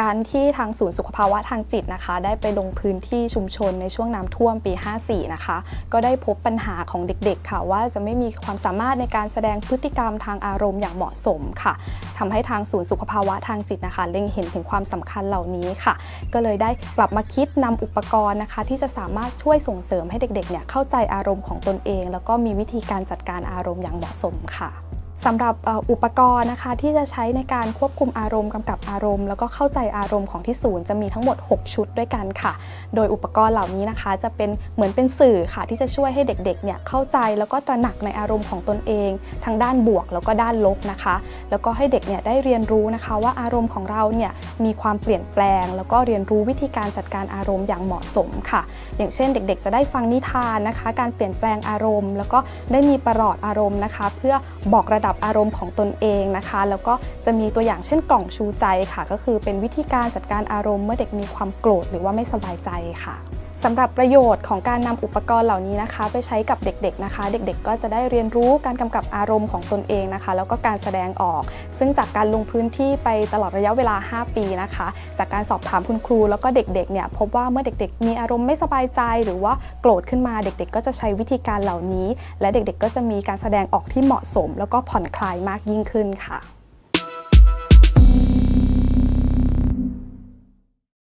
การที่ทางศูนย์สุขภาวะทางจิตนะคะ ได้ไปลงพื้นที่ชุมชนในช่วงน้ำท่วมปี 54 นะคะ ก็ได้พบปัญหาของเด็กๆค่ะ ว่าจะไม่มีความสามารถในการแสดงพฤติกรรมทางอารมณ์อย่างเหมาะสมค่ะทำให้ทางศูนย์สุขภาวะทางจิตนะคะ เล็งเห็นถึงความสำคัญเหล่านี้ค่ะ ก็เลยได้กลับมาคิดนำอุปกรณ์นะคะ ที่จะสามารถช่วยส่งเสริมให้เด็กๆเนี่ยเข้าใจอารมณ์ของตนเอง แล้วก็มีวิธีการจัดการอารมณ์อย่างเหมาะสมค่ะ สำหรับอุปกรณ์นะคะที่จะใช้ในการควบคุมอารมณ์กำกับอารมณ์ แล้วก็เข้าใจอารมณ์ของที่ศูนย์จะมีทั้งหมด 6 ชุดด้วยกันค่ะ โดยอุปกรณ์เหล่านี้นะคะ จะเป็นเหมือนเป็นสื่อค่ะ ที่จะช่วยให้เด็กๆเนี่ยเข้าใจแล้วก็ตระหนักในอารมณ์ของตนเอง ทั้งด้านบวกแล้วก็ด้านลบนะคะ แล้วก็ให้เด็กเนี่ยได้เรียนรู้นะคะว่าอารมณ์ของเราเนี่ยมีความเปลี่ยนแปลง แล้วก็เรียนรู้วิธีการจัดการอารมณ์อย่างเหมาะสมค่ะ อย่างเช่นเด็กๆ จะได้ฟังนิทานนะคะ การเปลี่ยนแปลงอารมณ์ แล้วก็ได้มีประหลอดอารมณ์นะคะ เพื่อบอกระดับอารมณ์ของตนเองนะคะ แล้วก็จะมีตัวอย่างเช่นกล่องชูใจค่ะ ก็คือเป็นวิธีการจัดการอารมณ์เมื่อเด็กมีความโกรธหรือว่าไม่สบายใจค่ะ สำหรับประโยชน์ของการนำอุปกรณ์เหล่านี้นะคะ ไปใช้กับเด็กๆนะคะ เด็กๆ ก็จะได้เรียนรู้การกำกับอารมณ์ของตนเองนะคะ แล้วก็การแสดงออก ซึ่งจากการลงพื้นที่ไปตลอดระยะเวลา 5 ปีนะคะ จากการสอบถามคุณครู แล้วก็เด็กๆเนี่ยพบว่าเมื่อเด็กๆ มีอารมณ์ไม่สบายใจ หรือว่าโกรธขึ้นมาเด็กๆ ก็จะใช้วิธีการเหล่านี้ และเด็กๆ ก็จะมีการแสดงออกที่เหมาะสม แล้วก็ผ่อนคลายมากยิ่งขึ้นค่ะ